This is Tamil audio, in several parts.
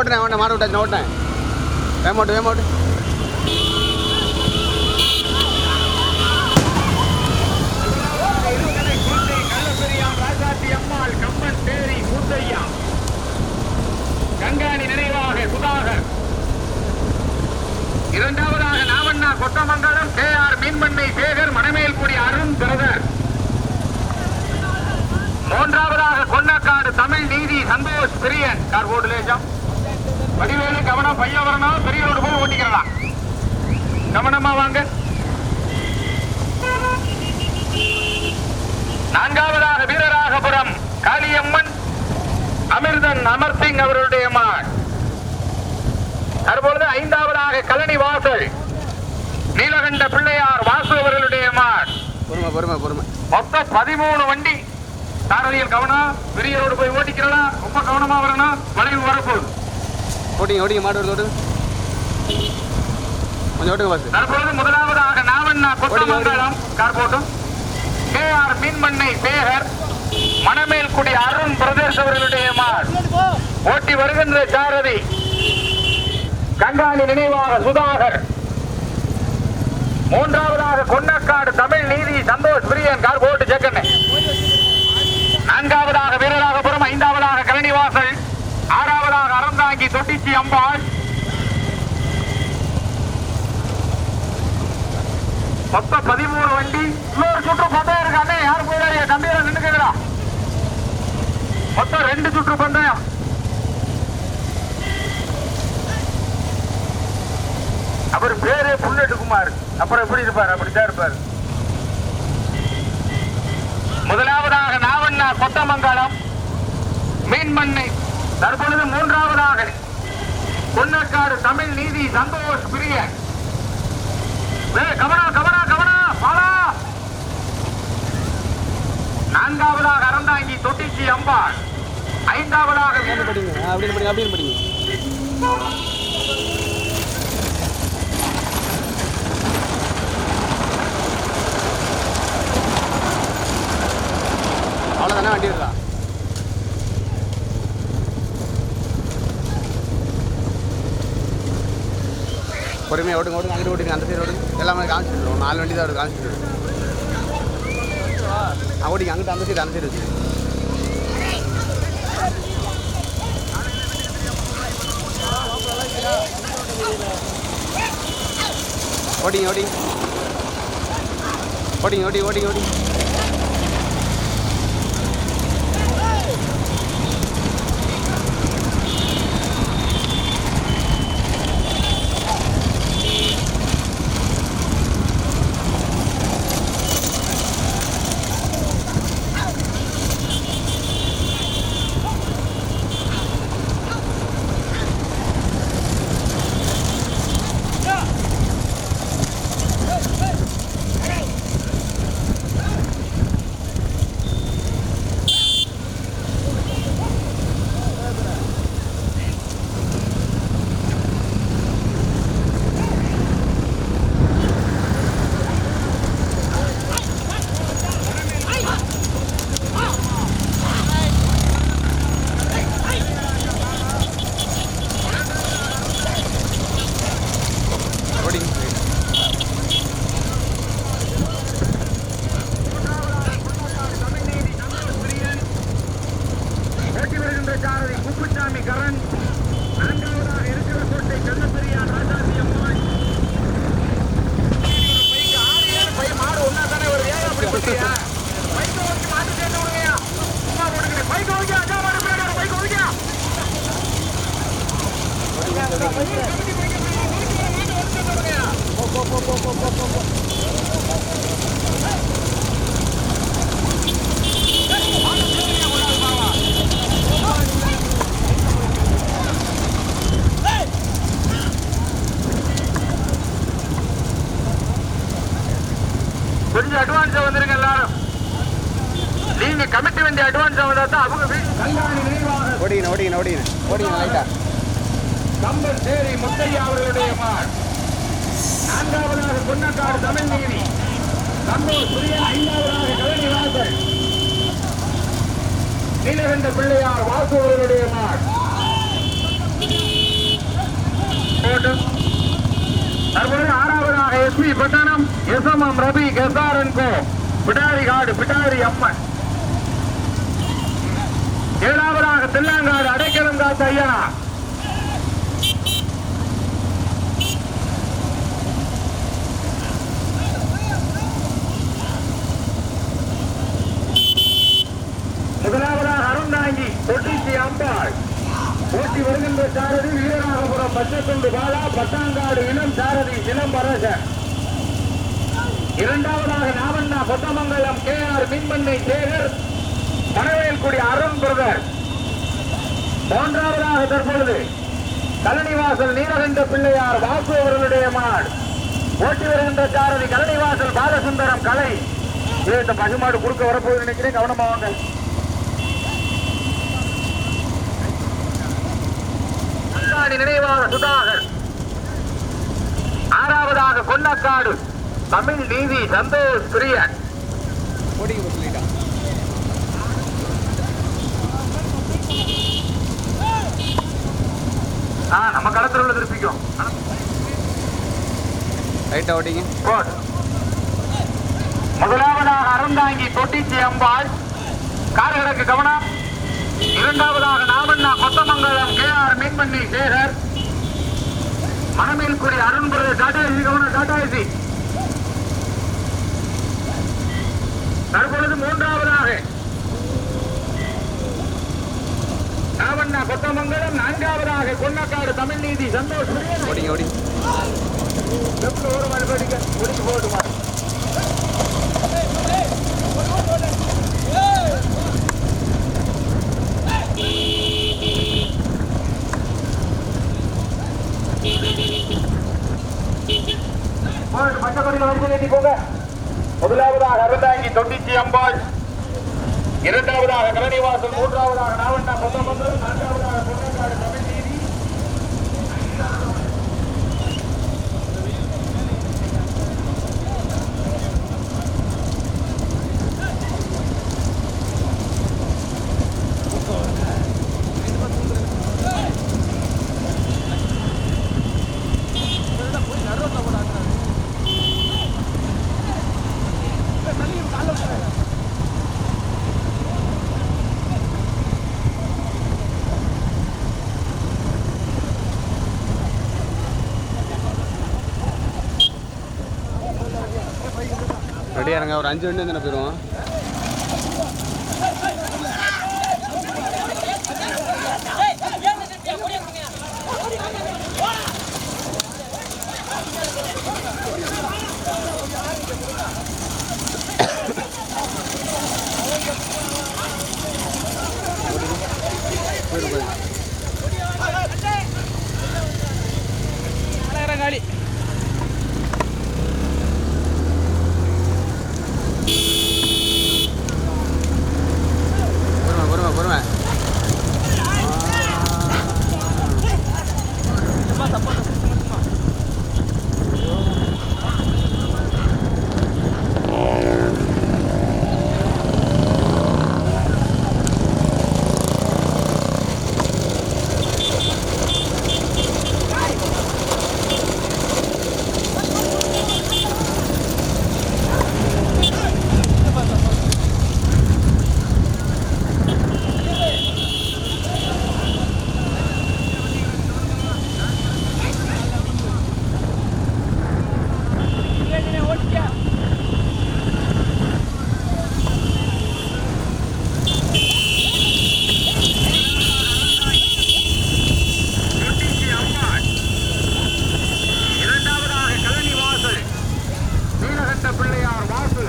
ஓட்டுறேன் ஓட்டேன் மாடு விட்டாச்சு நான் ஓட்டேன் வேமோட்டு வேமோட்டு அம்மாள் கம்பன் கங்காணி நினைவாக சுதாகர். இரண்டாவதாக Navanna Kothamangalam K R Meenmannai Sekar Manamelkudi Arun brother. மூன்றாவதாக கொன்னக்காடு தமிழ் நீதி சந்தோஷ் பிரியன். கார் ஓடு லேசம். வடிவேலு கவனம் பையன் வரணும். பெரிய ரோடு போய் ஓட்டிக்கிறலாம் கவனமா வாங்க. நான்காவதாக வீரராகபுரம் காளியம்மன் அமிர்தன் அமர்சிங் அவர்களுடைய மான் தற்பொழுது ஐந்தாவதாக கழனி வாசல் நீலகண்ட பிள்ளையார் வாசு அவர்களுடைய மான் பொறுமை பொறுமை பொறுமை. மொத்தம் பதிமூணு வண்டி. சாரதியில் கவனம். பெரிய ரோடு போய் ஓட்டிக்கலாம் ரொம்ப கவனமா வரணும். வளைவு வரப்போகுது. ஓட்டிங்க ஓட்டிங்க மாடு வருது ஓட்டு கொஞ்சம் ஓட்டுங்க பாஸ் தற்பொழுது முதலாவதாக நாவண்ணா கொத்தமங்கலம் கார் போட்டும். கே ஆர் மீன்மண்ணை சேகர் மணமேல்குடி அருண் பிரதேஷ் அவர்களுடைய ஓட்டி வருகின்ற சாரதி கங்காணி நினைவாக சுதாகர். மூன்றாவதாக கொன்னக்காடு தமிழ் நீதி சந்தோஷ் பிரியன் கார் போட்டு செக்கண்ணே நான்காவதாக வீரராகபுரம் ஐந்தாவதாக கழனிவாசல் ஆறாவதாக அறந்தாங்கி தொட்டிச்சி அம்பாள். மொத்தம் பதிமூணு வண்டி இன்னொரு சுற்று பந்தயம் இருக்கு அண்ணே. யாரும் போயிடாதீங்க கம்பியில நின்னுக்கிறா மொத்தம் ரெண்டு சுற்று பந்தயம் அப்புறம் பேரே புல்லட்டு குமார். அப்புறம் எப்படி இருப்பார்? அப்படித்தான் இருப்பார். முதலாவதாக நாவண்ணா கொத்தமங்கலம் மீன்மண்ணை தற்பொழுது மூன்றாவதாக பொன்னக்காடு தமிழ் நீதி சந்தோஷ் பிரிய. Kavanaugh Kavanaugh Kavanaugh Bala. நான்காவதாக அறந்தாங்கி தொட்டிச்சி அம்பாள். ஐந்தாவதாக அப்படின்னு படிங்க அப்படின்னு படிங்க அப்படின்னு படிங்க. எல்லாமே ஓடுங்க ஓடுங்க அங்கிட்டு ஓடுங்க அந்த சைடு ஓடுங்க. எல்லாமே காமிச்சிட்டு நாலு வண்டி தான் வருது காமிச்சிட்டு ஓடிங்க அங்கிட்டு அந்த சைடு அந்த சைடு வச்சு. ஓடிங்க ஓடிங்க. ஓடிங்க ஓடி ஓடிங்க. ஓடி ஓடிங்க ஓடிங்க ஓடிங்க ஓடிங்க லைட்டா. கம்பர் சேரி முத்தையா அவர்களுடைய மார் நான்காவதாக குன்னக்காடு தமிழ்நீதி. கம்பூர் புரிய ஐந்தாவதாக கவிஞர் நீலகண்ட பிள்ளையார் வாசு அவர்களுடைய மார் தற்போது ஆறாவதாக S P Pattanam S M M Ravi கெசாரன்கோ Pidari காடு பிடாரி அம்மன். ஏழாவதாக தெல்லாங்காடு அடைக்கலம் காத்த ஐயா. முதலாவதாக அருந்தாங்கி தொட்டிச்சி அம்பாள். போட்டி வருகின்ற சாரதி வீரநாகபுரம் பச்சைத்துண்டு பாலா பத்தாங்காடு இளம் சாரதி சிலம்பரசன் இரண்டாவதாக நாவண்ணா பொத்தமங்கலம் கே ஆர் மின்மண்ணை சேகர். இருக்கக்கூடிய அருண் பிரதர். மூன்றாவதாக தற்பொழுது கலனிவாசல் நீலகண்ட பிள்ளையார் வாசு அவர்களுடைய மாடு ஓட்டி வருகின்ற சாரதி கலனிவாசல் பாலசுந்தரம் கலை. ஏ, இந்த பசுமாடு குறுக்க வரப்போகுது நினைக்கிறேன். கவனமா வாங்க. நினைவாக சுதாகர். ஆறாவதாக கொன்னக்காடு தமிழ் நீதி சந்தோஷ் பிரியன் ஓடிங்க போ சொல்லிட்டான் ஆ, நம்ம களத்தில் உள்ள திருப்பிக்கும் ரைட்டாக ஓட்டிங்க. முதலாவதாக அறந்தாங்கி தொட்டிச்சி அம்பாள். கார்களுக்கு கவனம். இரண்டாவதாக நாமண்ணா கொத்தமங்கலம் கே ஆர் மீன்மண்ணி சேகர். மணமேல்குடி அருண்புர டாட்டாசி கவனம் டாட்டாசி தற்பொழுது மூன்றாவதாக கொத்தமங்கலம் நான்காவதாக கொன்னக்காடு தமிழ் நீதி சந்தோஷ். ஓடிங்க லெஃப்ட்ல ஒரு மாதிரி படிக்க முடிச்சு போங்க. முதலாவதாக தொட்டிச்சி அம்பாள் இரண்டாவதாக கரணிவாசல் மூன்றாவதாக நாவண்ணா கொத்தமங்கலம் நான்காவதாக இறங்க ஒரு அஞ்சு வண்டி தானே போயிடுவோம் போயிடு போயிடு பொறுமை பொறுமை பொறுமை தொட்டிச்சி அம்மாள் இரண்டாவதாக கழனி வாசல் நீலகண்ட பிள்ளையார் வாசு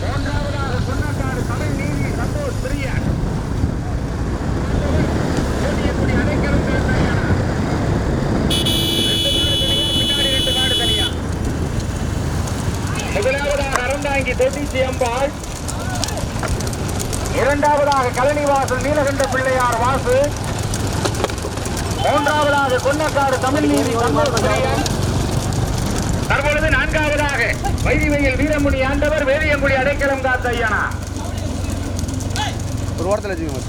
மூன்றாவதாக சொன்னக்காடு தமிழ் நீதி சந்தோஷ் பிரியன் தேடியக்குடி அடைக்கலம் தனியா பின்னாடி ரெண்டு நாடு தனியா முதலாவதாக அறந்தாங்கி தொட்டிச்சி அம்பாள் இரண்டாவதாக கழனிவாசல் நீலகண்ட பிள்ளையார் வாசு கொன்னக்காடு தமிழ் நீதி தற்பொழுது நான்காவதாக வைதிவையில் வீரமுனி ஆண்டவர் வேதியங்குடி அடைக்கலம் காத்த ஐயனா. ஒரு ஓரத்தில்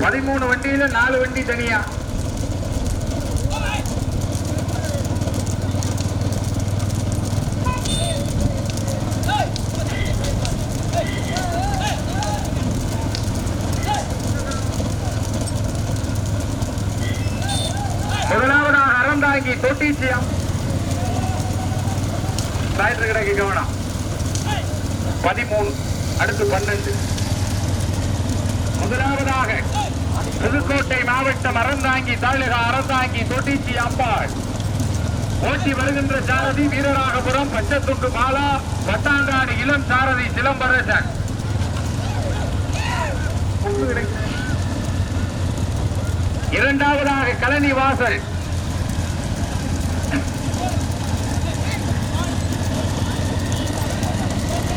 பதிமூணு வண்டியில நாலு வண்டி தனியா முதலாவதாக அறந்தாங்கி தொட்டிச்சியம் சாயத்து கிடக்கு கவனம் பதிமூணு அடுத்து பன்னெண்டு முதலாவதாக புதுக்கோட்டை மாவட்டம் அறந்தாங்கி தாலுகா அறந்தாங்கி தொட்டிச்சி அம்பாள் ஓட்டி வருகின்ற சாரதி வீரராகபுரம் பச்சத்துண்டு மாலா பட்டாங்காடு இளம் சாரதி சிலம்பரசன் இரண்டாவதாக கலனி வாசல்.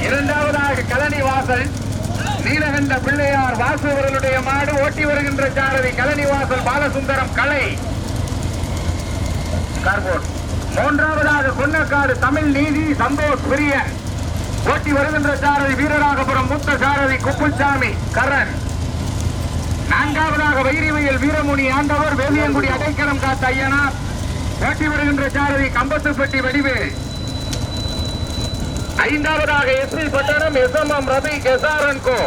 இரண்டாவதாக கலனி வாசல். நீலகண்ட பிள்ளையார் வாசு அவர்களுடைய மாடு ஓட்டி வருகின்ற சாரதி கலனி வாசல் பாலசுந்தரம் கலை. கார்போர்ட் மூன்றாவதாக கொன்னக்காடு தமிழ் நீதி சந்தோஷ் பிரியன் ஓட்டி வருகின்ற சாரதி வீரராகபுரம் மூத்த சாரதி குப்புசாமி கரண். நான்காவதாக வைரிவையில் வீரமுனி ஆண்டவர் வேலியங்குடி அடைக்கலம் காத்த ஐயனார். ஓட்டி வருகின்ற சாரதி கம்பத்துப்பட்டி வடிவேல். ஐந்தாவதாக S P Pattanam S M M Ravi கெசாரன் கோ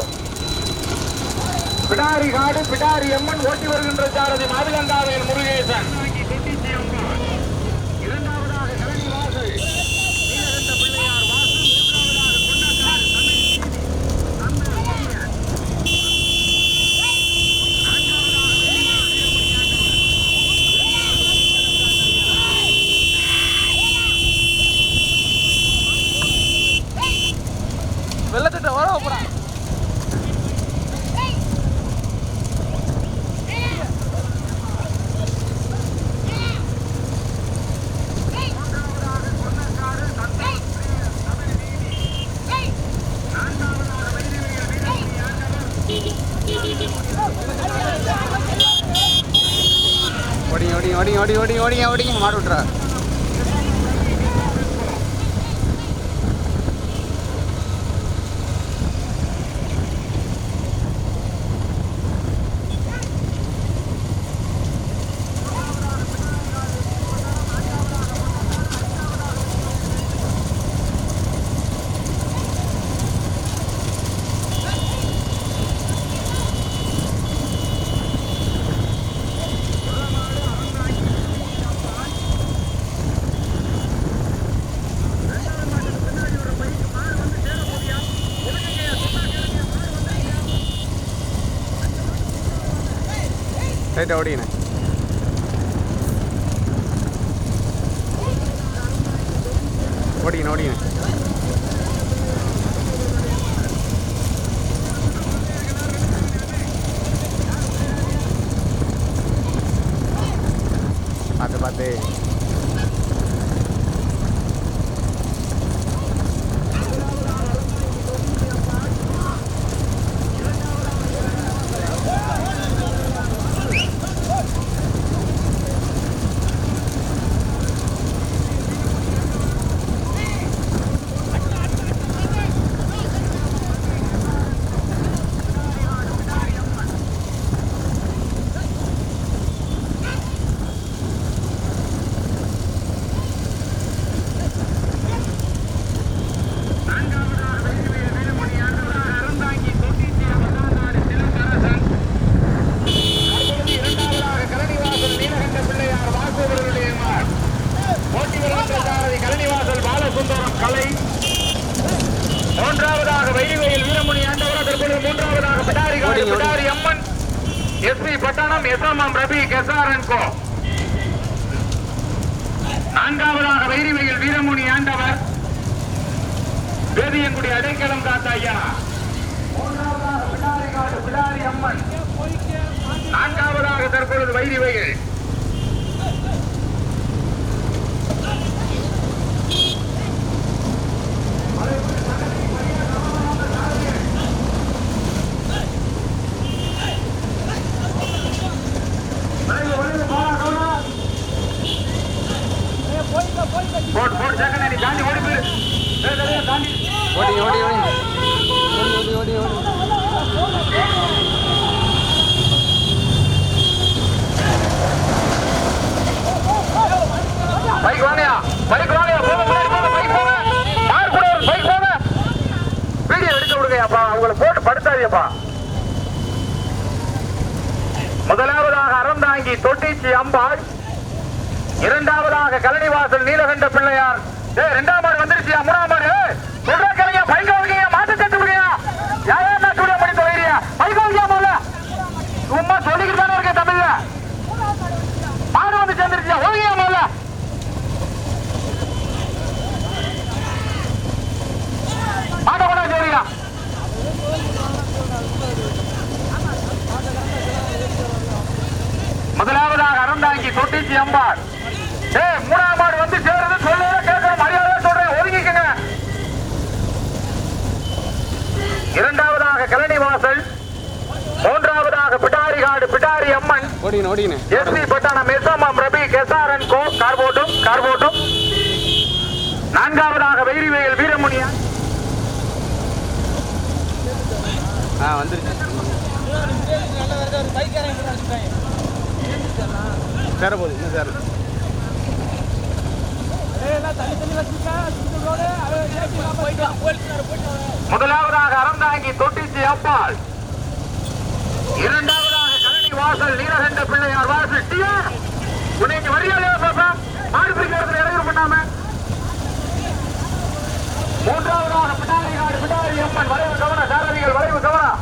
பிடாரி காடு பிடாரி அம்மன் ஓட்டி வருகின்ற சாரதி மாவிலங்காவையில் முருகேசன் இரண்டாவதாக கழனி வாசல் நீலகண்ட பிள்ளையார் வாசு மூன்றாவதாக பொன்னக்காடு தமிழ் நீதி, தந்தை ஐயன். நான்காவதாக வெளியூர் வீரமணி ஆண்டவர். வெள்ளத்திட்ட வர போகிறான் ஓடிங்க ஓடி ஓடி ஓடிங்க ஓடிங்க மாடு விட்றா ரைட்டா ஓடிங்கண்ணே ஓடிங்கண்ணே ஓடிங்கண்ணே பார்த்து பார்த்து வெளியூர் வீரமணி ஆண்டவராக அறந்தாங்கி தொட்டிச்சி மகாநாடு சிலம்பரசன் தற்பொழுது இரண்டாவதாக கலனிவாசல் நீலகண்ட பிள்ளையார் வாசு அவர்களுடைய மார் போட்டி வருகின்ற சாரதி கலனிவாசல் பாலசுந்தரம் கலை மூன்றாவதாக வைரிவையில் வீரமணி ஆண்டவராக தற்பொழுது மூன்றாவதாக Pidari. Pidari Amman S P Pattanam S M M Ravi கெசாரன் கோ. நான்காவதாக வைரிவையில் வீரமுனி ஆண்டவர் வேதியங்குடி அடைக்கலம் காத்த ஐயா. மூன்றாவதாக பிடாரி காடு பிடாரி அம்மன். நான்காவதாக தற்பொழுது வைரிவையில் போட் போட் சேக்கண்ணா நீ தாண்டி ஓடி போயிரு ஏய், தலையா, தாண்டி ஓடி ஓடி ஓடி ஓடி ஓடி ஓடி ஓடி அப்பா அவங்கள போட்டு படுத்தாதியப்பா முதலாவதாக அறந்தாங்கி தொட்டிச்சி அம்பாள். இரண்டாவதாக கலனிவாசல் நீலகண்ட பிள்ளையார். ஏய் ரெண்டாம் மாடு மூணாம் மாடு? சொல்ற கலையா பைக்க வைக்கியா மாட்டு கட்டு விடுயா யாரா ஸ்டூடியோ பண்ணி தொலைறியா பைக்க வைக்கியா முதல்ல. சும்மா சொல்லிக்கிட்டு தானே இருக்கேன் தமிழ்ல மாடு வந்து சேர்ந்துருச்சியா ஓவியா முதல்ல மாட்ட கொண்டா சரியா முதலாவதாக அறந்தாங்கி தொட்டிச்சி அம்பாள். ஏய் மூணாம் மாடு வந்து சேருது சொல்லுங்க கேட்கணும் மரியாதை சொல்றேன் ஒதுங்கிக்கங்க. இரண்டாவதாக கலனி வாசல் மூன்றாவதாக பிடாரிகாடு பிடாரி அம்மன். எஸ்பி பட்டாணம் எஸ்எம்எம் ரபி கெசாரன் கோ கார்போட்டும் கார்போட்டும் நான்காவதாக வைரிவேல் வீரமுனியா. ஆ வந்துருச்சு. சேர போகுது இன்னும் சேர முதலாவதாக அறந்தாங்கி தொட்டிச்சி அப்பால் இரண்டாவதாக கழனி வாசல் நீலகண்ட பிள்ளையார் வாசல் டியா உன்னை இங்க வரியாதையா பாப்பா மாடு பிடிக்கிறதுல இடையூறு பண்ணாம. மூன்றாவதாக பிடாரிகாடு பிடாரி அம்மன் வரைவு கவன சாரதிகள் வரைவு கவனம்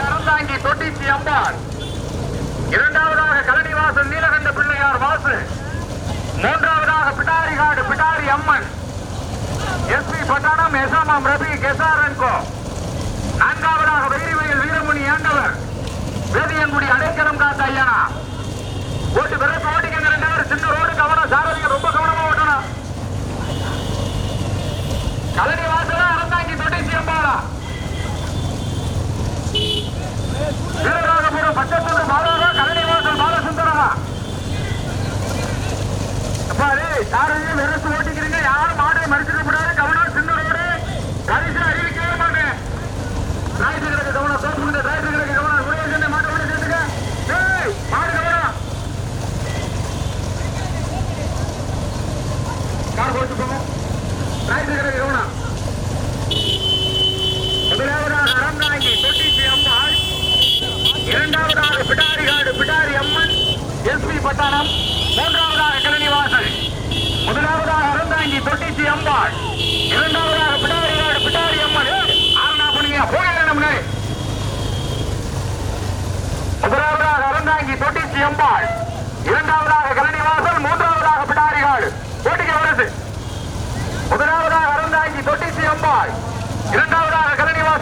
அறந்தாங்கி தொட்டிச்சி அம்பாள். இரண்டாவதாக கழனி வாசல் நீலகண்ட பிள்ளையார் வாசு. மூன்றாவதாக Pittarikadu Pittari Amman. S SP Pattanam SMM ரபி கெசாரன் கோ நான்காவதாக வைரிவயல் வீரமணி ஆண்டவர். வேதியங்குடி அடைக்கலம் காத்த ஐயனா ஓட்டு பிறப்பு ஓட்டிக்கங்க ரெண்டு பேரும் சின்ன ரோடு கவனம் சாரதிகள் ரொம்ப கவனமா ஓட்டணும் கலனி வாசலா அறந்தாங்கி தொட்டிச்சி அம்பாளா வீரராகபுரம் பச்சத்தூர் பாலாவா கலனி வாசல் பாலசுந்தரமா பாரு யாரையும் வெறுத்து ஓட்டிக்கிறீங்க. யாரும் மாடை மறுத்துக்க கூடாது கவனம் சின்னரோடு கடைசி அறிவிக்கவே மாட்டேன் டிராய்டுகளுக்கு கவனம் சோப்பு தோப்புகின்ற டிராய்டுகளுக்கு கவனம் உடைய சேர்ந்து மாட்டை ஓடி சேர்த்துக்க. ஏய் மாடு கவனம் கார் போட்டு போங்க. டிராய்டுகளுக்கு கவனம் முதலாவதாக அறந்தாங்கி தொட்டிச்சி அம்மாள் இரண்டாவதாக பிடாரிகாடு பிடாரி அம்மன். எஸ்பி பட்டாணம். மூன்றாவதாக கலனிவாசல் முதலாவதாக அறந்தாங்கி தொட்டிச்சி அம்பாள். இரண்டாவதாக பிடாரிகாடு பிடாரி அம்மன். ஏய், ஆறுனா புனியா போகல முதலாவதாக அறந்தாங்கி தொட்டிச்சி அம்பாள். இரண்டாவதாக கலனிவாசல் மூன்றாவதாக பிடாரிகாடு போட்டிக்கு வருது. முதலாவதாக அறந்தாங்கி தொட்டிச்சி அம்பாள். இரண்டாவதாக கலனிவாசல்